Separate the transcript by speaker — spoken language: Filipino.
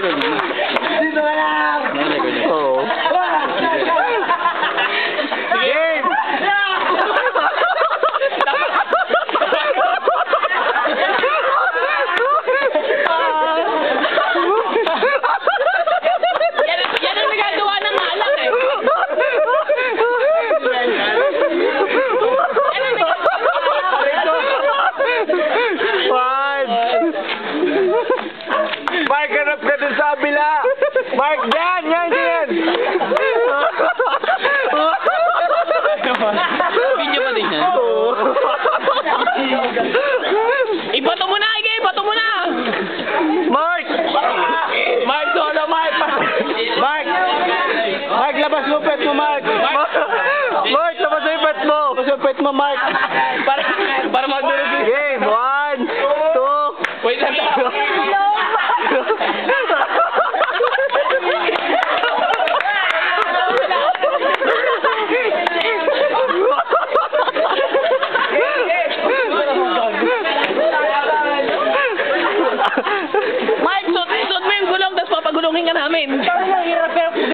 Speaker 1: Dito
Speaker 2: ka lang!
Speaker 1: Oo.
Speaker 3: Game! Yan ang nagagawa ng malak eh.
Speaker 1: Yan Mark, hanap ka dun sa abila. Mark, yan, yan, yan.
Speaker 3: Video mo din yan?
Speaker 1: Oo.
Speaker 3: Ibato mo na, Ige, ibato mo na.
Speaker 1: Mark!
Speaker 3: Mark, solo, Mark.
Speaker 2: Mark! Mark, labas mo pet mo, Mark.
Speaker 3: Mark,
Speaker 1: Mark labas mo pet mo. Labas
Speaker 2: mo pet mo, Mark.
Speaker 3: Para, para magdurog. Game,
Speaker 1: one, two.
Speaker 3: Wait lang tayo. yung hinga namin. Parang
Speaker 2: hirap pero